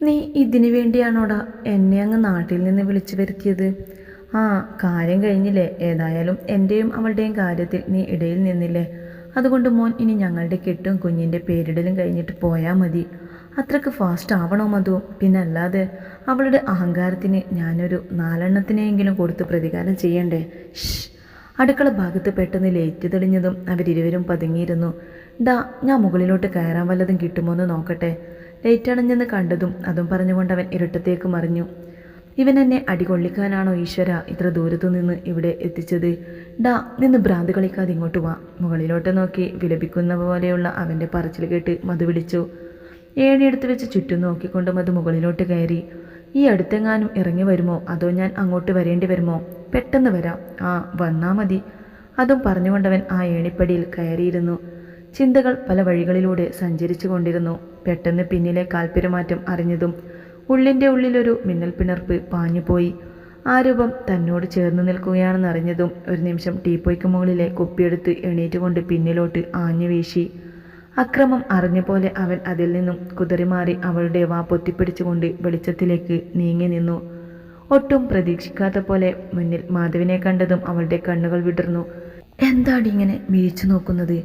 നീ ഇതിനു വേണ്ടിയാണോടാ എന്നെ അങ്ങ് നാട്ടിൽ നിന്ന് വിളിച്ചു വരുത്തിയത്? ആ കാര്യം കഴിഞ്ഞില്ലേ. ഏതായാലും എന്റെയും അവളുടെയും കാര്യത്തിൽ നീ ഇടയിൽ നിന്നില്ലേ. അതുകൊണ്ട് മോൻ ഇനി ഞങ്ങളുടെ കെട്ടും കുഞ്ഞിന്റെ പേരിടലും കഴിഞ്ഞിട്ട് പോയാൽ മതി. അത്രയ്ക്ക് ഫാസ്റ്റ് ആവണോ മധു? പിന്നല്ലാതെ അവളുടെ അഹങ്കാരത്തിന് ഞാനൊരു നാലെണ്ണത്തിനെയെങ്കിലും കൊടുത്ത് പ്രതികാരം ചെയ്യണ്ടേ? ഷ് അടുക്കള ഭാഗത്ത് പെട്ടെന്ന് ലേറ്റ് തെളിഞ്ഞതും അവരിരുവരും പതുങ്ങിയിരുന്നു. ഡാ ഞാൻ മുകളിലോട്ട് കയറാൻ വല്ലതും കിട്ടുമോ എന്ന് നോക്കട്ടെ. ലൈറ്റ് അണഞ്ഞെന്ന് കണ്ടതും അതും പറഞ്ഞുകൊണ്ട് അവൻ ഇരുട്ടത്തേക്ക് മറിഞ്ഞു. ഇവൻ എന്നെ അടികൊള്ളിക്കാനാണോ ഈശ്വര? ഇത്ര ദൂരത്തു നിന്ന് ഇവിടെ എത്തിച്ചത്. ഡാ നിന്ന് ഭ്രാന്ത് കളിക്കാതെ ഇങ്ങോട്ട് വാ. മുകളിലോട്ട് നോക്കി വിലപിക്കുന്ന പോലെയുള്ള അവന്റെ പറച്ചിൽ കേട്ട് മധു വിളിച്ചു. ഏണിയെടുത്ത് വെച്ച് ചുറ്റും നോക്കിക്കൊണ്ട് മധു മുകളിലോട്ട് കയറി. ഈ അടുത്തെങ്ങാനും ഇറങ്ങി വരുമോ? അതോ ഞാൻ അങ്ങോട്ട് വരേണ്ടി വരുമോ? പെട്ടെന്ന് വരാം. ആ വന്നാ മതി. അതും പറഞ്ഞുകൊണ്ടവൻ ആ ഏണിപ്പടിയിൽ കയറിയിരുന്നു. ചിന്തകൾ പല വഴികളിലൂടെ സഞ്ചരിച്ചു കൊണ്ടിരുന്നു. പെട്ടെന്ന് പിന്നിലെ കാൽപ്പെരുമാറ്റം അറിഞ്ഞതും ഉള്ളിന്റെ ഉള്ളിലൊരു മിന്നൽ പിണർപ്പ് പാഞ്ഞുപോയി. ആ രൂപം തന്നോട് ചേർന്ന് നിൽക്കുകയാണെന്ന് അറിഞ്ഞതും ഒരു നിമിഷം ടീപ്പോയ്ക്ക് മുകളിലെ കുപ്പിയെടുത്ത് എണീറ്റുകൊണ്ട് പിന്നിലോട്ട് ആഞ്ഞു വീശി. അക്രമം അറിഞ്ഞ പോലെ അവൻ അതിൽ നിന്നും കുതിരിമാറി അവളുടെ വാ പൊത്തിപ്പിടിച്ചുകൊണ്ട് വെളിച്ചത്തിലേക്ക് നീങ്ങി നിന്നു. ഒട്ടും പ്രതീക്ഷിക്കാത്ത പോലെ മുന്നിൽ മാധവിനെ കണ്ടതും അവളുടെ കണ്ണുകൾ വിടർന്നു. എന്താടി ഇങ്ങനെ വീഴ്ച നോക്കുന്നത്?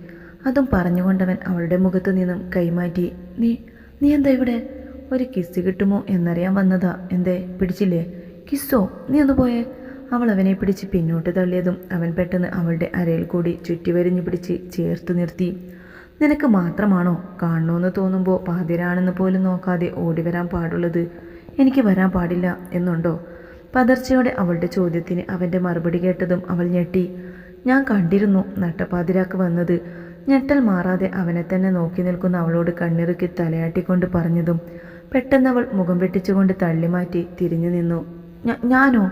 അതും പറഞ്ഞുകൊണ്ടവൻ അവളുടെ മുഖത്ത് നിന്നും കൈമാറ്റി നീ നീ എന്താ ഇവിടെ? ഒരു കിസ് കിട്ടുമോ എന്നറിയാൻ വന്നതാ. എന്തേ പിടിച്ചില്ലേ? കിസ്സോ നീ ഒന്ന് പോയേ. അവൾ അവനെ പിടിച്ച് പിന്നോട്ട് തള്ളിയതും അവൻ പെട്ടെന്ന് അവളുടെ അരയിൽ കൂടി ചുറ്റിവരിഞ്ഞു പിടിച്ച് ചേർത്ത് നിർത്തി. നിനക്ക് മാത്രമാണോ കാണണമെന്ന് തോന്നുമ്പോൾ പാതിരാണെന്ന് പോലും നോക്കാതെ ഓടി വരാൻ പാടുള്ളത്? എനിക്ക് വരാൻ പാടില്ല എന്നുണ്ടോ? പതർച്ചയോടെ അവളുടെ ചോദ്യത്തിന് അവന്റെ മറുപടി കേട്ടതും അവൾ ഞെട്ടി. ഞാൻ കണ്ടിരുന്നു നട്ടപ്പാതിരാക്ക് വന്നത്. ഞെട്ടൽ മാറാതെ അവനെ തന്നെ നോക്കി നിൽക്കുന്ന അവളോട് കണ്ണിറുക്കി തലയാട്ടിക്കൊണ്ട് പറഞ്ഞതും പെട്ടെന്നവൾ മുഖം വെട്ടിച്ചുകൊണ്ട് തള്ളിമാറ്റി തിരിഞ്ഞു നിന്നു. ഞാനോ?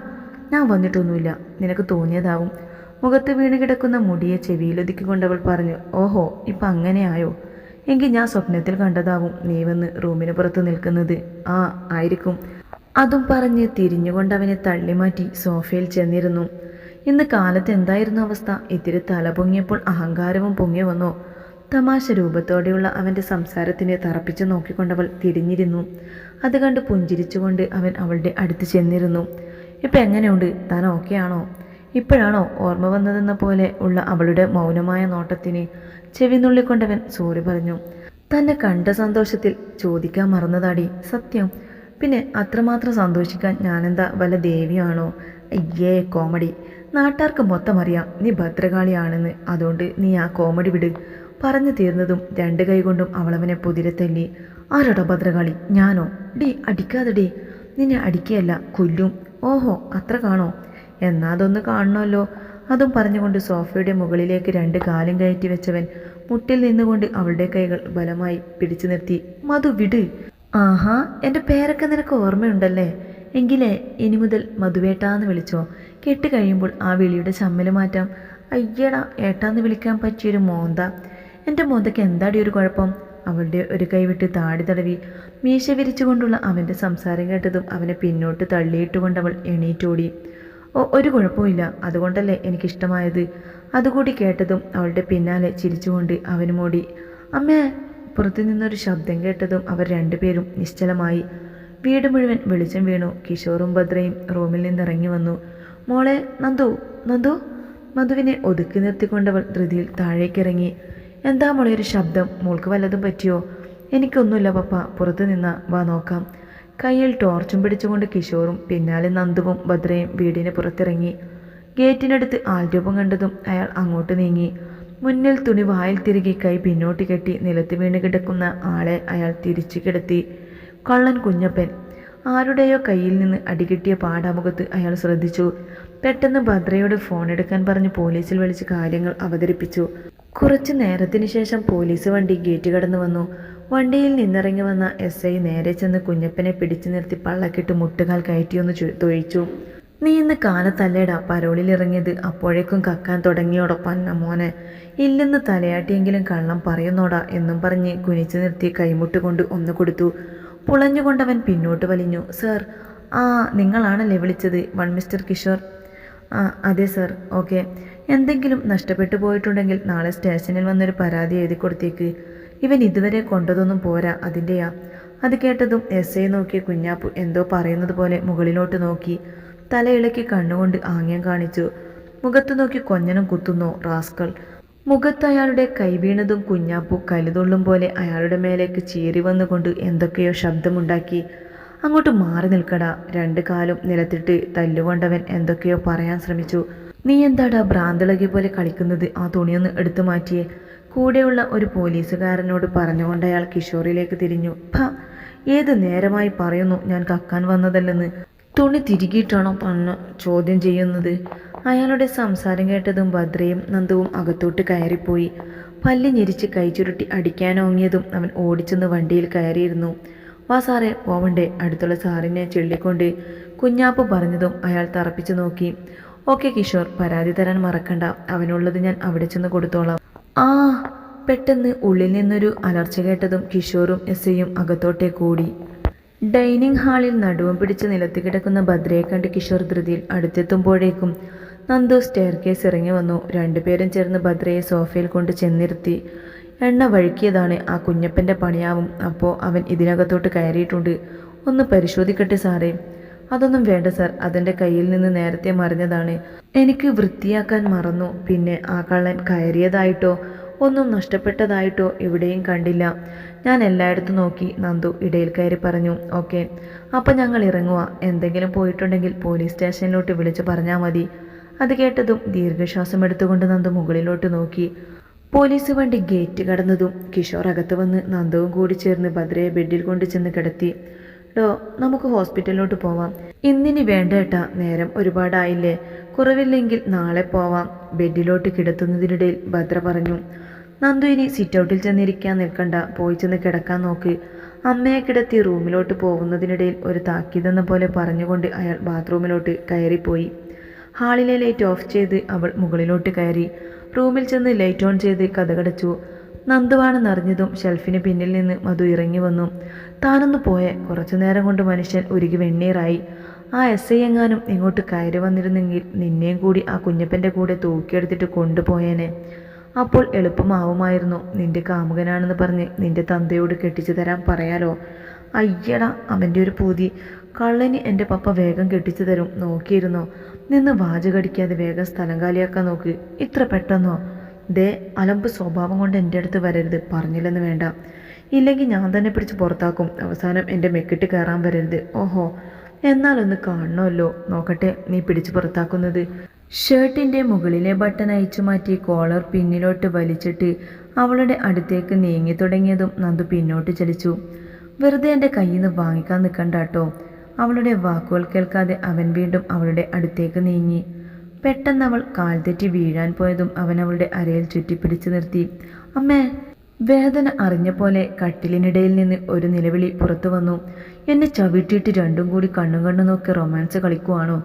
ഞാൻ വന്നിട്ടൊന്നുമില്ല. നിനക്ക് തോന്നിയതാവും. മുഖത്ത് വീണ് കിടക്കുന്ന മുടിയെ ചെവിയിലൊതുക്കിക്കൊണ്ട് അവൾ പറഞ്ഞു ഓഹോ ഇപ്പം അങ്ങനെയായോ? എങ്കിൽ ഞാൻ സ്വപ്നത്തിൽ കണ്ടതാവും നീ വന്ന് റൂമിന് പുറത്ത് നിൽക്കുന്നത്. ആ ആയിരിക്കും. അതും പറഞ്ഞ് തിരിഞ്ഞുകൊണ്ട് അവനെ തള്ളിമാറ്റി സോഫയിൽ ചെന്നിരുന്നു. ഇന്ന് കാലത്ത് എന്തായിരുന്നു അവസ്ഥ? ഇത്തിരി തല പൊങ്ങിയപ്പോൾ അഹങ്കാരവും പൊങ്ങി വന്നു. തമാശ രൂപത്തോടെയുള്ള അവന്റെ സംസാരത്തിനെ തറപ്പിച്ചു നോക്കിക്കൊണ്ടവൾ തിരിഞ്ഞിരുന്നു. അത് കണ്ട് പുഞ്ചിരിച്ചുകൊണ്ട് അവൻ അവളുടെ അടുത്ത് ചെന്നിരുന്നു. ഇപ്പം എങ്ങനെയുണ്ട്? താൻ ഓക്കെ ആണോ ഇപ്പോഴാണോ ഓർമ്മ വന്നതെന്ന പോലെ ഉള്ള അവളുടെ മൗനമായ നോട്ടത്തിന് ചെവി നുള്ളിക്കൊണ്ടവൻ സോറി പറഞ്ഞു. തന്നെ കണ്ട സന്തോഷത്തിൽ ചോദിക്കാൻ മറന്നതാടി. സത്യം. പിന്നെ അത്രമാത്രം സന്തോഷിക്കാൻ ഞാനെന്താ വല്ല ദേവിയാണോ? അയ്യേ കോമഡി. നാട്ടാർക്ക് മൊത്തം അറിയാം നീ ഭദ്രകാളിയാണെന്ന്. അതുകൊണ്ട് നീ ആ കോമഡി വിട്. പറഞ്ഞു തീർന്നതും രണ്ട് കൈകൊണ്ടും അവളവനെ പുതിരെ തല്ലി. ആരോടാ ഭദ്രകാളി? ഞാനോ? ഡീ അടിക്കാതെ ഡീ. നിന്നെ അടിക്കുകയല്ല കൊല്ലും. ഓഹോ അത്ര കാണോ? എന്നാ അതൊന്ന് കാണണമല്ലോ. അതും പറഞ്ഞുകൊണ്ട് സോഫയുടെ മുകളിലേക്ക് രണ്ട് കാലും കയറ്റി വെച്ചവൻ മുട്ടിൽ നിന്നുകൊണ്ട് അവളുടെ കൈകൾ ബലമായി പിടിച്ചു നിർത്തി. മധു വിട്. ആഹാ എന്റെ പേരൊക്കെ നിനക്ക് ഓർമ്മയുണ്ടല്ലേ? എങ്കിലേ ഇനി മുതൽ മധുവേട്ടാന്ന് വിളിച്ചോ. കെട്ട് കഴിയുമ്പോൾ ആ വിളിയുടെ ചമ്മൽ മാറ്റാം. അയ്യടാ ഏട്ടാന്ന് വിളിക്കാൻ പറ്റിയൊരു മോന്ത. എന്റെ മോന്തയ്ക്ക് എന്താടി ഒരു കുഴപ്പം? അവളുടെ ഒരു കൈവിട്ട് താടി തടവി. മീശ വിരിച്ചുകൊണ്ടുള്ള അവന്റെ സംസാരം കേട്ടതും അവനെ പിന്നോട്ട് തള്ളിയിട്ടുകൊണ്ട് അവൾ എണീറ്റോടി. ഓ ഒരു കുഴപ്പമില്ല അതുകൊണ്ടല്ലേ എനിക്കിഷ്ടമായത്? അതുകൂടി കേട്ടതും അവളുടെ പിന്നാലെ ചിരിച്ചുകൊണ്ട് അവനുമോടി അമ്മേ പുറത്തു നിന്നൊരു ശബ്ദം കേട്ടതും അവർ രണ്ടുപേരും നിശ്ചലമായി. വീട് മുഴുവൻ വെളിച്ചം വീണു. കിഷോറും ഭദ്രയും റൂമിൽ നിന്നിറങ്ങി വന്നു. മോളെ നന്ദു നന്ദു. മധുവിനെ ഒതുക്കി നിർത്തിക്കൊണ്ടവൾ ധൃതിയിൽ താഴേക്കിറങ്ങി. എന്താ മോളെ ഒരു ശബ്ദം? മോൾക്ക് വല്ലതും പറ്റിയോ? എനിക്കൊന്നുമില്ല പപ്പ. പുറത്തു നിന്ന് വാ നോക്കാം. കയ്യിൽ ടോർച്ചും പിടിച്ചുകൊണ്ട് കിഷോറും പിന്നാലെ നന്ദുവും ഭദ്രയും വീടിന് പുറത്തിറങ്ങി. ഗേറ്റിനടുത്ത് ആൾരൂപം കണ്ടതും അയാൾ അങ്ങോട്ട് നീങ്ങി. മുന്നിൽ തുണി വായിൽ തിരികെ കൈ പിന്നോട്ട് കെട്ടി നിലത്ത് വീണ് കിടക്കുന്ന ആളെ അയാൾ തിരിച്ചു കിടത്തി. കള്ളൻ കുഞ്ഞപ്പൻ ആരുടെയോ കയ്യിൽ നിന്ന് അടികിട്ടിയ പാടാമുഖത്ത് അയാൾ ശ്രദ്ധിച്ചു. പെട്ടെന്ന് ഭദ്രയോട് ഫോൺ എടുക്കാൻ പറഞ്ഞ് പോലീസിൽ വിളിച്ച് കാര്യങ്ങൾ അവതരിപ്പിച്ചു. കുറച്ചു നേരത്തിന് ശേഷം പോലീസ് വണ്ടി ഗേറ്റ് കടന്നു വന്നു. വണ്ടിയിൽ നിന്നിറങ്ങി വന്ന എസ് ഐ നേരെ ചെന്ന് കുഞ്ഞപ്പനെ പിടിച്ചു നിർത്തി പള്ളക്കിട്ട് മുട്ടുകാൽ കയറ്റിയൊന്ന് തൊഴിച്ചു. നീ ഇന്ന് കാലത്തല്ലേടാ പരോളിൽ ഇറങ്ങിയത്? അപ്പോഴേക്കും കക്കാൻ തുടങ്ങിയോടോ പന്ന മോനെ. ഇല്ലെന്ന് തലയാട്ടിയെങ്കിലും കള്ളം പറയുന്നോടാ എന്നും പറഞ്ഞ് കുനിച്ചു നിർത്തി കൈമുട്ട് കൊണ്ട് ഒന്ന് കൊടുത്തു. പുളഞ്ഞുകൊണ്ടവൻ പിന്നോട്ട് വലിഞ്ഞു. സർ ആ നിങ്ങളാണല്ലേ വിളിച്ചത്? One Mister Kishore. ആ അതെ സർ. ഓക്കെ. എന്തെങ്കിലും നഷ്ടപ്പെട്ടു പോയിട്ടുണ്ടെങ്കിൽ നാളെ സ്റ്റേഷനിൽ വന്നൊരു പരാതി എഴുതി കൊടുത്തേക്ക്. ഇവൻ ഇതുവരെ കൊണ്ടതൊന്നും പോരാ അതിന്റെയാ അത് കേട്ടതും എസ് ഐ നോക്കിയ കുഞ്ഞാപ്പു എന്തോ പറയുന്നത് പോലെ മുകളിലോട്ട് നോക്കി. തലയിളക്കി കണ്ണുകൊണ്ട് ആംഗ്യം കാണിച്ചു. മുഖത്തു നോക്കി കൊഞ്ഞനും കുത്തുന്നു റാസ്കൾ മുഖത്ത് അയാളുടെ കൈവീണതും കുഞ്ഞാപ്പു കലുതുള്ളും പോലെ അയാളുടെ മേലേക്ക് ചീറി വന്നുകൊണ്ട് എന്തൊക്കെയോ ശബ്ദമുണ്ടാക്കി. അങ്ങോട്ട് മാറി നിൽക്കടാ. രണ്ട് കാലും നിലത്തിട്ട് തല്ലുകൊണ്ടവൻ എന്തൊക്കെയോ പറയാൻ ശ്രമിച്ചു. നീ എന്താടാ ഭ്രാന്തിളകി പോലെ കളിക്കുന്നത്? ആ തുണിയൊന്ന് എടുത്തു മാറ്റിയേ. കൂടെയുള്ള ഒരു പോലീസുകാരനോട് പറഞ്ഞുകൊണ്ട് അയാൾ കിഷോറിലേക്ക് തിരിഞ്ഞു. ഭ ഏത് നേരമായി പറയുന്നു? ഞാൻ കക്കാൻ വന്നതല്ലെന്ന്. തുണി തിരികിയിട്ടാണോ പണ്ണ് ചോദ്യം ചെയ്യുന്നത്? അയാളുടെ സംസാരം കേട്ടതും ഭദ്രയും നന്ദുവും അകത്തോട്ട് കയറിപ്പോയി. പല്ല് ഞെരിച്ച് കൈ ചുരുട്ടി അടിക്കാനോങ്ങിയതും അവൻ ഓടിച്ചെന്ന് വണ്ടിയിൽ കയറിയിരുന്നു. വാ സാറേ പോവണ്ടേ? അടുത്തുള്ള സാറിനെ ചൊല്ലിക്കൊണ്ട് കുഞ്ഞാപ്പ് പറഞ്ഞതും അയാൾ തറപ്പിച്ചു നോക്കി. ഓക്കെ കിഷോർ പരാതി തരാൻ മറക്കണ്ട. അവനുള്ളത് ഞാൻ അവിടെ ചെന്ന് കൊടുത്തോളാം. ആ പെട്ടെന്ന് ഉള്ളിൽ നിന്നൊരു അലർച്ച കേട്ടതും കിഷോറും എസ് ഐയും അകത്തോട്ടേക്ക് ഓടി ഡൈനിങ് ഹാളിൽ നടുവും പിടിച്ച് നിലത്ത് കിടക്കുന്ന ഭദ്രയെ കണ്ട് കിഷോർ ധൃതിയിൽ അടുത്തെത്തുമ്പോഴേക്കും നന്ദു സ്റ്റെയർ കേസ് ഇറങ്ങി വന്നു. രണ്ടുപേരും ചേർന്ന് ഭദ്രയെ സോഫയിൽ കൊണ്ട് ചെന്നിരുത്തി. എണ്ണ വഴുക്കിയതാണ് ആ കുഞ്ഞപ്പന്റെ പണിയാവും. അപ്പോൾ അവൻ ഇതിനകത്തോട്ട് കയറിയിട്ടുണ്ട്. ഒന്ന് പരിശോധിക്കട്ടെ സാറേ. അതൊന്നും വേണ്ട സാർ. അതെന്റെ കയ്യിൽ നിന്ന് നേരത്തെ മറിഞ്ഞതാണ്. എനിക്ക് വൃത്തിയാക്കാൻ മറന്നു. പിന്നെ ആ കള്ളൻ കയറിയതായിട്ടോ? ഒന്നും നഷ്ടപ്പെട്ടതായിട്ടോ? എവിടെയും കണ്ടില്ല. ഞാൻ എല്ലായിടത്തും നോക്കി നന്ദു ഇടയിൽ കയറി പറഞ്ഞു ഓക്കെ. അപ്പം ഞങ്ങൾ ഇറങ്ങുക എന്തെങ്കിലും പോയിട്ടുണ്ടെങ്കിൽ പോലീസ് സ്റ്റേഷനിലോട്ട് വിളിച്ച് പറഞ്ഞാൽ മതി. അത് കേട്ടതും ദീർഘശ്വാസം എടുത്തുകൊണ്ട് നന്ദു മുകളിലോട്ട് നോക്കി. പോലീസ് വണ്ടി ഗേറ്റ് കടന്നതും കിഷോർ അകത്ത് വന്ന് നന്ദവും കൂടി ചേർന്ന് ഭദ്രയെ ബെഡിൽ കൊണ്ട് ചെന്ന് കിടത്തി. ഡോ നമുക്ക് ഹോസ്പിറ്റലിലോട്ട് പോവാം. ഇന്നിനി വേണ്ട ഏട്ടാ നേരം ഒരുപാടായില്ലേ. കുറവില്ലെങ്കിൽ നാളെ പോവാം. ബെഡിലോട്ട് കിടത്തുന്നതിനിടയിൽ ഭദ്ര പറഞ്ഞു. നന്ദു ഇനി സിറ്റൗട്ടിൽ ചെന്നിരിക്കാൻ നിൽക്കണ്ട. പോയി ചെന്ന് കിടക്കാൻ നോക്ക്. അമ്മയെ കിടത്തി റൂമിലോട്ട് പോകുന്നതിനിടയിൽ ഒരു താക്കീതെന്ന പോലെ പറഞ്ഞുകൊണ്ട് അയാൾ ബാത്റൂമിലോട്ട് കയറിപ്പോയി. ഹാളിലെ ലൈറ്റ് ഓഫ് ചെയ്ത് അവൾ മുകളിലോട്ട് കയറി. റൂമിൽ ചെന്ന് ലൈറ്റ് ഓൺ ചെയ്ത് കഥകടച്ചു. നന്ദുവാണെന്നറിഞ്ഞതും ഷെൽഫിന് പിന്നിൽ നിന്ന് മധു ഇറങ്ങി വന്നു. താനൊന്ന് പോയെ. കുറച്ചു നേരം കൊണ്ട് മനുഷ്യൻ ഉരുകി വെണ്ണീറായി. ആ എസ് ഐ എങ്ങാനും ഇങ്ങോട്ട് കയറി വന്നിരുന്നെങ്കിൽ നിന്നെയും കൂടി ആ കുഞ്ഞപ്പന്റെ കൂടെ തൂക്കിയെടുത്തിട്ട് കൊണ്ടുപോയേനെ. അപ്പോൾ എളുപ്പമാവുമായിരുന്നു. നിന്റെ കാമുകനാണെന്ന് പറഞ്ഞ് നിന്റെ തന്തയോട് കെട്ടിച്ചു തരാൻ പറയാലോ? അയ്യട അവന്റെ ഒരു പൂതി. കള്ളന് എന്റെ പപ്പ വേഗം കെട്ടിച്ചു തരും. നോക്കിയിരുന്നോ? നിന്ന് വാചകടിക്കാതെ വേഗം സ്ഥലം കാലിയാക്കാൻ നോക്ക്. ഇത്ര പെട്ടെന്നോ? ദേ അലമ്പ് സ്വഭാവം കൊണ്ട് എന്റെ അടുത്ത് വരരുത്. പറഞ്ഞില്ലെന്ന് വേണ്ട. ഇല്ലെങ്കിൽ ഞാൻ തന്നെ പിടിച്ച് പുറത്താക്കും. അവസാനം എന്റെ മെക്കിട്ട് കയറാൻ വരരുത്. ഓഹോ എന്നാലൊന്ന് കാണണമല്ലോ. നോക്കട്ടെ നീ പിടിച്ച് പുറത്താക്കുന്നത്. ഷർട്ടിന്റെ മുകളിലെ ബട്ടൺ അയച്ചു മാറ്റി കോളർ പിന്നിലോട്ട് വലിച്ചിട്ട് അവളുടെ അടുത്തേക്ക് നീങ്ങി തുടങ്ങിയതും നന്ദു പിന്നോട്ട് ചലിച്ചു. വെറുതെ എന്റെ കയ്യിൽ നിന്ന് വാങ്ങിക്കാൻ നിൽക്കണ്ട കേട്ടോ. അവളുടെ വാക്കുകൾ കേൾക്കാതെ അവൻ വീണ്ടും അവളുടെ അടുത്തേക്ക് നീങ്ങി. പെട്ടെന്ന് അവൾ കാൽ തെറ്റി വീഴാൻ പോയതും അവൻ അവളുടെ അരയിൽ ചുറ്റിപ്പിടിച്ചു നിർത്തി. അമ്മേ വേദന അറിഞ്ഞ പോലെ കട്ടിലിനിടയിൽ നിന്ന് ഒരു നിലവിളി പുറത്തു വന്നു. എന്നെ ചവിട്ടിയിട്ട് രണ്ടും കൂടി കണ്ണും കണ്ണു നോക്കി റൊമാൻസ് കളിക്കുവാണോ?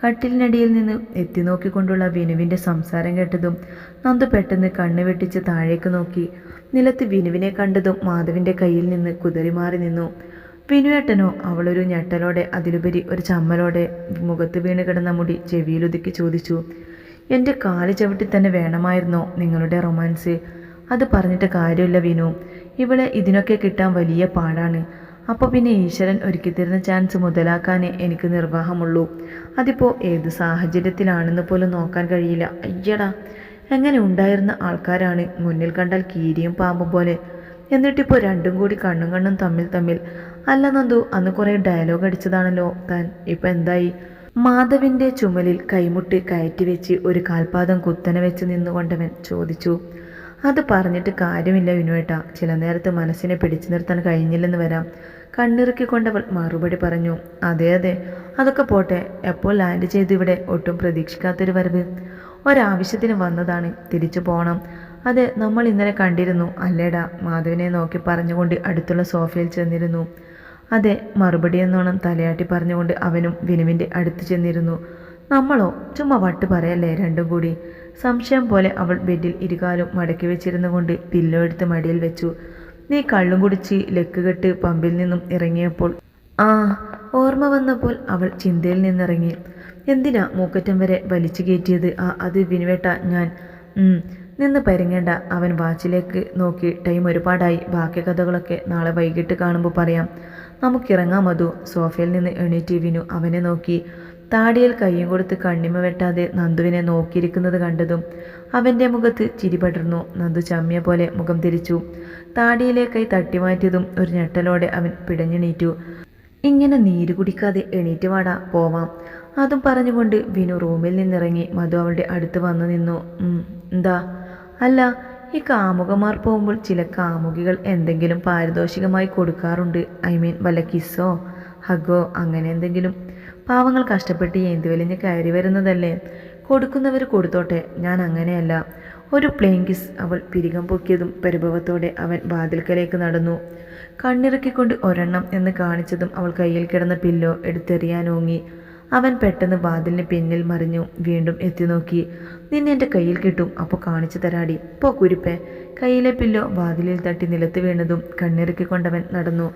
കട്ടിലിനടിയിൽ നിന്ന് എത്തി നോക്കിക്കൊണ്ടുള്ള വിനുവിന്റെ സംസാരം കേട്ടതും നന്ദു പെട്ടെന്ന് കണ്ണു വെട്ടിച്ച് താഴേക്ക് നോക്കി. നിലത്ത് വിനുവിനെ കണ്ടതും മാധവിന്റെ കയ്യിൽ നിന്ന് കുതറി മാറി നിന്നു. വിനുവേട്ടനോ അവളൊരു ഞെട്ടലോടെ അതിലുപരി ഒരു ചമ്മലോടെ മുഖത്ത് വീണ് കിടന്ന മുടി ചെവിയിലൊതുക്കി ചോദിച്ചു എന്റെ കാൽ ചവിട്ടി തന്നെ വേണമായിരുന്നോ നിങ്ങളുടെ റൊമാൻസ്? അത് പറഞ്ഞിട്ട് കാര്യമില്ല വിനു. ഇവിടെ ഇതിനൊക്കെ കിട്ടാൻ വലിയ പാടാണ്. അപ്പോൾ പിന്നെ ഈശ്വരൻ ഒരുക്കിത്തരുന്ന ചാൻസ് മുതലാക്കാനേ എനിക്ക് നിർവാഹമുള്ളൂ. അതിപ്പോൾ ഏത് സാഹചര്യത്തിലാണെന്ന് പോലും നോക്കാൻ കഴിയില്ല. അയ്യടാ എങ്ങനെ ഉണ്ടായിരുന്ന ആൾക്കാരാണ് മുന്നിൽ കണ്ടാൽ കീരിയും പാമ്പും പോലെ. എന്നിട്ടിപ്പോൾ രണ്ടും കൂടി കണ്ണും കണ്ണും തമ്മിൽ തമ്മിൽ അല്ല നന്ദു അന്ന് കുറേ ഡയലോഗ് അടിച്ചതാണല്ലോ. താൻ ഇപ്പൊ എന്തായി? മാധവിന്റെ ചുമലിൽ കൈമുട്ടി കയറ്റി വെച്ച് ഒരു കാൽപാദം കുത്തനെ വെച്ച് നിന്നുകൊണ്ടവൻ ചോദിച്ചു. അത് പറഞ്ഞിട്ട് കാര്യമില്ല വിനുവേട്ട. ചില നേരത്ത് മനസ്സിനെ പിടിച്ചു നിർത്താൻ കഴിഞ്ഞില്ലെന്ന് വരാം. കണ്ണിറുക്കിക്കൊണ്ടവൾ മറുപടി പറഞ്ഞു. അതെ അതെ. അതൊക്കെ പോട്ടെ. എപ്പോൾ ലാൻഡ് ചെയ്ത് ഇവിടെ? ഒട്ടും പ്രതീക്ഷിക്കാത്തൊരു വരവ്. ഒരാവശ്യത്തിന് വന്നതാണ്. തിരിച്ചു പോകണം അതെ നമ്മൾ ഇന്നലെ കണ്ടിരുന്നു. അല്ലേടാ മാധവിനെ നോക്കി പറഞ്ഞുകൊണ്ട് അടുത്തുള്ള സോഫയിൽ ചെന്നിരുന്നു. അതെ മറുപടി എന്നോണം തലയാട്ടി പറഞ്ഞുകൊണ്ട് അവനും വിനുവിന്റെ അടുത്ത് ചെന്നിരുന്നു. നമ്മളോ? ചുമ്മാ വട്ട് പറയല്ലേ രണ്ടും കൂടി. സംശയം പോലെ അവൾ ബെഡിൽ ഇരുകാലും മടക്കി വെച്ചിരുന്നു കൊണ്ട് പില്ലോ എടുത്ത് മടിയിൽ വെച്ചു. നീ കള്ളും കുടിച്ച് ലക്ക് കെട്ട് പമ്പിൽ നിന്നും ഇറങ്ങിയപ്പോൾ ആ ഓർമ്മ വന്നപ്പോൾ അവൾ ചിന്തയിൽ നിന്നിറങ്ങി. എന്തിനാ മൂക്കറ്റം വരെ വലിച്ചു കയറ്റിയത്? ആ അത് വിനുവേട്ട ഞാൻ നിന്ന് പരിങ്ങേണ്ട. അവൻ വാച്ചിലേക്ക് നോക്കി. ടൈം ഒരുപാടായി. ബാക്കി കഥകളൊക്കെ നാളെ വൈകിട്ട് കാണുമ്പോൾ പറയാം. നമുക്കിറങ്ങാം മധു. സോഫയിൽ നിന്ന് എണീറ്റി വിനു അവനെ നോക്കി. താടിയിൽ കയ്യും കൊടുത്ത് കണ്ണിമ വെട്ടാതെ നന്ദുവിനെ നോക്കിയിരിക്കുന്നത് കണ്ടതും അവന്റെ മുഖത്ത് ചിരി പടർന്നു. നന്ദു ചമ്മിയ പോലെ മുഖം തിരിച്ചു. താടിയിലെ കൈ തട്ടിമാറ്റിയതും ഒരു ഞെട്ടലോടെ അവൻ പിടഞ്ഞെണീറ്റു. ഇങ്ങനെ നീര് കുടിക്കാതെ എണീറ്റ് വാടാ. പോവാം. അതും പറഞ്ഞുകൊണ്ട് വിനു റൂമിൽ നിന്നിറങ്ങി. മധു അവളുടെ അടുത്ത് വന്നു നിന്നു. എന്താ? അല്ല ഈ കാമുകമാർ പോകുമ്പോൾ ചില കാമുകികൾ എന്തെങ്കിലും പാരിതോഷികമായി കൊടുക്കാറുണ്ട്. ഐ മീൻ വല്ല കിസ്സോ ഹഗോ അങ്ങനെ എന്തെങ്കിലും. പാവങ്ങൾ കഷ്ടപ്പെട്ട് ഏന്തി കയറി വരുന്നതല്ലേ? കൊടുക്കുന്നവർ കൊടുത്തോട്ടെ ഞാൻ അങ്ങനെയല്ല. ഒരു പ്ലെയിൻ കിസ് അവൾ പിരികം പൊക്കിയതും പരിഭവത്തോടെ അവൻ വാതിൽക്കലേക്ക് നടന്നു. കണ്ണിറക്കിക്കൊണ്ട് ഒരെണ്ണം എന്ന് കാണിച്ചതും അവൾ കയ്യിൽ കിടന്ന പില്ലോ എടുത്തെറിയാനോങ്ങി. അവൻ പെട്ടെന്ന് വാതിലിന് പിന്നിൽ മറിഞ്ഞു വീണ്ടും എത്തി നോക്കി. നിന്നെ എന്റെ കയ്യിൽ കിട്ടും. അപ്പോൾ കാണിച്ചു തരാടി. പോ കുരുപ്പെ. കയ്യിലെ പില്ലോ വാതിലിൽ തട്ടി നിലത്ത് വീണതും കണ്ണിറുക്കിക്കൊണ്ടവൻ നടന്നു.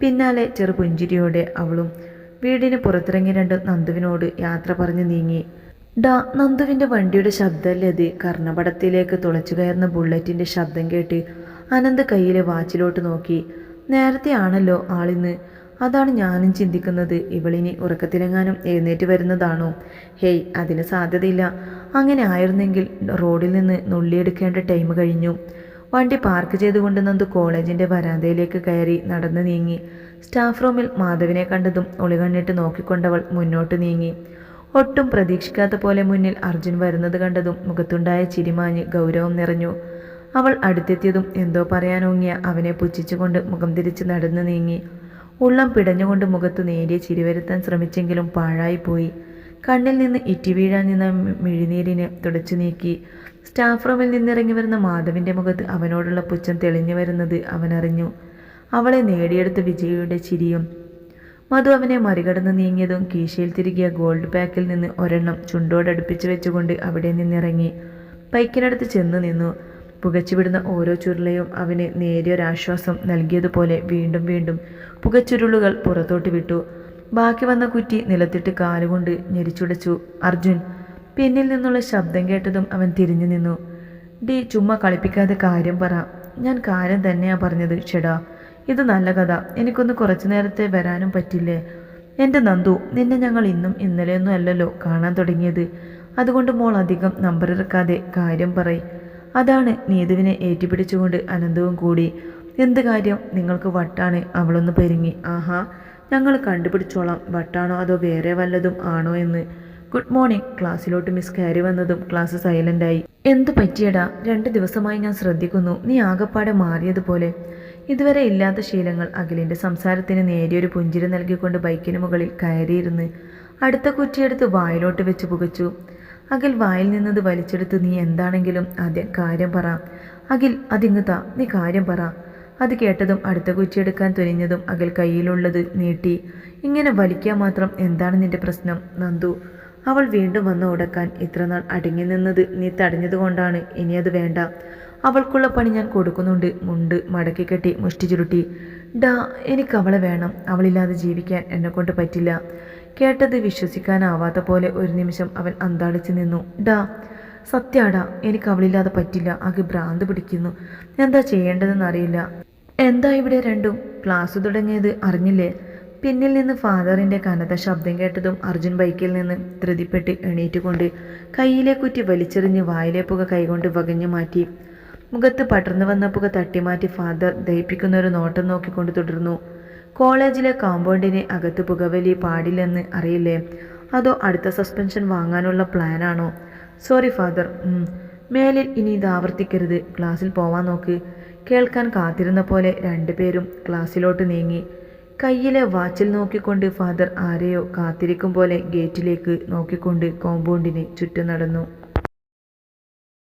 പിന്നാലെ ചെറു പുഞ്ചിരിയോടെ അവളും വീടിന് പുറത്തിറങ്ങി രണ്ട് നന്ദുവിനോട് യാത്ര പറഞ്ഞു നീങ്ങി. ഡാ നന്ദുവിന്റെ വണ്ടിയുടെ ശബ്ദമല്ലതി കർണപടത്തിലേക്ക് തുളച്ചു കയറുന്ന ബുള്ളറ്റിന്റെ ശബ്ദം കേട്ട് അനന്ത് കയ്യിലെ വാച്ചിലോട്ട് നോക്കി. നേരത്തെ ആണല്ലോ ആളിന്ന്. അതാണ് ഞാനും ചിന്തിക്കുന്നത്. ഇവളിനി ഉറക്കത്തിലെങ്ങാനും എഴുന്നേറ്റ് വരുന്നതാണോ? ഹേയ് അതിന് സാധ്യതയില്ല. അങ്ങനെ ആയിരുന്നെങ്കിൽ റോഡിൽ നിന്ന് നുള്ളിയെടുക്കേണ്ട ടൈം കഴിഞ്ഞു. വണ്ടി പാർക്ക് ചെയ്തുകൊണ്ട് നന്ദു കോളേജിന്റെ വരാന്തയിലേക്ക് കയറി നടന്നു നീങ്ങി. സ്റ്റാഫ് റൂമിൽ മാധവിനെ കണ്ടതും ഒളികണ്ണിട്ട് നോക്കിക്കൊണ്ടവൾ മുന്നോട്ട് നീങ്ങി. ഒട്ടും പ്രതീക്ഷിക്കാത്ത പോലെ മുന്നിൽ അർജുൻ വരുന്നത് കണ്ടതും മുഖത്തുണ്ടായ ചിരിമാഞ്ഞ് ഗൗരവം നിറഞ്ഞു. അവൾ അടുത്തെത്തിയതും എന്തോ പറയാനോങ്ങിയ അവനെ പുച്ഛിച്ചുകൊണ്ട് മുഖം തിരിച്ച് നടന്നു നീങ്ങി. ഉള്ളം പിടഞ്ഞുകൊണ്ട് മുഖത്ത് നേരിയ ചിരിവരുത്താൻ ശ്രമിച്ചെങ്കിലും പാഴായിപ്പോയി കണ്ണിൽ നിന്ന് ഇറ്റി വീഴാൻ നിന്ന മിഴിനീരിനെ തുടച്ചു നീക്കി. സ്റ്റാഫ് റൂമിൽ നിന്നിറങ്ങി വരുന്ന മാധവിന്റെ മുഖത്ത് അവനോടുള്ള പുച്ഛം തെളിഞ്ഞു വരുന്നത് അവനറിഞ്ഞു. അവളെ നേടിയെടുത്ത വിജയിയുടെ ചിരിയും. മധു അവനെ മറികടന്ന് നീങ്ങിയതും കീശയിൽ തിരികിയ ഗോൾഡ് പാക്കിൽ നിന്ന് ഒരെണ്ണം ചുണ്ടോടടുപ്പിച്ച് വെച്ചുകൊണ്ട് അവിടെ നിന്നിറങ്ങി. ബൈക്കിനടുത്ത് ചെന്ന് നിന്നു. പുകച്ചുവിടുന്ന ഓരോ ചുരുളയും അവന് നേരിയൊരാശ്വാസം നൽകിയതുപോലെ വീണ്ടും വീണ്ടും പുകച്ചുരുളുകൾ പുറത്തോട്ട് വിട്ടു. ബാക്കി വന്ന കുറ്റി നിലത്തിട്ട് കാലുകൊണ്ട് ഞെരിച്ചുടച്ചു. അർജുൻ പിന്നിൽ നിന്നുള്ള ശബ്ദം കേട്ടതും അവൻ തിരിഞ്ഞു നിന്നു. ഡി ചുമ്മാ കളിപ്പിക്കാതെ കാര്യം പറ. ഞാൻ കാര്യം തന്നെയാ പറഞ്ഞത് ഷെടാ. ഇത് നല്ല കഥ. എനിക്കൊന്ന് കുറച്ചു നേരത്തെ വരാനും പറ്റില്ലേ? എന്റെ നന്ദു നിന്നെ ഞങ്ങൾ ഇന്നും ഇന്നലെയൊന്നും അല്ലല്ലോ കാണാൻ തുടങ്ങിയത്. അതുകൊണ്ട് മോൾ അധികം നമ്പർ ഇറക്കാതെ കാര്യം പറയ്. അതാണ് നീതുവിനെ ഏറ്റുപിടിച്ചുകൊണ്ട് അനന്തവും കൂടി. എന്ത് കാര്യം? നിങ്ങൾക്ക് വട്ടാണ്. അവളൊന്ന് പെരുങ്ങി. ആഹാ ഞങ്ങൾ കണ്ടുപിടിച്ചോളാം. വട്ടാണോ അതോ വേറെ വല്ലതും ആണോ എന്ന്. Good morning. ക്ലാസ്സിലോട്ട് മിസ് കയറി വന്നതും ക്ലാസ് സൈലന്റായി എന്ത് പറ്റിയടാ? രണ്ട് ദിവസമായി ഞാൻ ശ്രദ്ധിക്കുന്നു. നീ ആകപ്പാടെ മാറിയതുപോലെ. ഇതുവരെ ഇല്ലാത്ത ശീലങ്ങൾ അഖിലിന്റെ സംസാരത്തിന് നേരിയൊരു പുഞ്ചിരി നൽകിക്കൊണ്ട് ബൈക്കിന് മുകളിൽ കയറിയിരുന്ന് അടുത്ത കുറ്റിയെടുത്ത് വായിലോട്ട് വെച്ച് പുകച്ചു. അഖിൽ വായിൽ നിന്നത് വലിച്ചെടുത്ത് നീ എന്താണെങ്കിലും ആദ്യം കാര്യം പറ. അഖിൽ അതിങ്ങ് താ നീ കാര്യം പറ. അത് കേട്ടതും അടുത്ത കുറ്റിയെടുക്കാൻ തുനിഞ്ഞതും അഖിൽ കയ്യിലുള്ളത് നീട്ടി. ഇങ്ങനെ വലിക്കാൻ മാത്രം എന്താണ് നിന്റെ പ്രശ്നം നന്ദു? അവൾ വീണ്ടും വന്ന് ഉടക്കാൻ ഇത്രനാൾ അടങ്ങി നിന്നത് നീ തടഞ്ഞതുകൊണ്ടാണ് ഇനി അത് വേണ്ട. അവൾക്കുള്ള പണി ഞാൻ കൊടുക്കുന്നുണ്ട് മുണ്ട് മടക്കി കെട്ടി മുഷ്ടി ചുരുട്ടി. ഡാ എനിക്ക് അവളെ വേണം. അവളില്ലാതെ ജീവിക്കാൻ എന്നെ കൊണ്ട് പറ്റില്ല. കേട്ടത് വിശ്വസിക്കാനാവാത്ത പോലെ ഒരു നിമിഷം അവൻ അന്താളിച്ച് നിന്നു. ഡാ സത്യാടാ എനിക്ക് അവളില്ലാതെ പറ്റില്ല. ആകെ ഭ്രാന്ത് പിടിക്കുന്നു. എന്താ ചെയ്യേണ്ടതെന്ന് അറിയില്ല എന്താ ഇവിടെ രണ്ടും? ക്ലാസ് തുടങ്ങിയത് അറിഞ്ഞില്ലേ? പിന്നിൽ നിന്ന് ഫാദറിന്റെ കനത്ത ശബ്ദം കേട്ടതും അർജുൻ ബൈക്കിൽ നിന്ന് ധൃതിപ്പെട്ട് എണീറ്റുകൊണ്ട് കയ്യിലെ കുറ്റി വലിച്ചെറിഞ്ഞ് വായിലെ പുക കൈകൊണ്ട് വകഞ്ഞു മാറ്റി. മുഖത്ത് പടർന്നു വന്ന പുക തട്ടിമാറ്റി ഫാദർ ദഹിപ്പിക്കുന്ന ഒരു നോട്ടം നോക്കിക്കൊണ്ട് തുടർന്നു. കോളേജിലെ കോമ്പൗണ്ടിന് അകത്ത് പുകവലി പാടില്ലെന്ന് അറിയില്ലേ? അതോ അടുത്ത സസ്പെൻഷൻ വാങ്ങാനുള്ള പ്ലാനാണോ സോറി ഫാദർ. മേലിൽ ഇനി ഇത് ആവർത്തിക്കരുത്. ക്ലാസ്സിൽ പോവാൻ നോക്ക്. കേൾക്കാൻ കാത്തിരുന്ന പോലെ രണ്ടുപേരും ക്ലാസ്സിലോട്ട് നീങ്ങി. കയ്യിലെ വാച്ചിൽ നോക്കിക്കൊണ്ട് ഫാദർ ആരെയോ കാത്തിരിക്കും പോലെ ഗേറ്റിലേക്ക് നോക്കിക്കൊണ്ട് കോമ്പൗണ്ടിന് ചുറ്റും നടന്നു.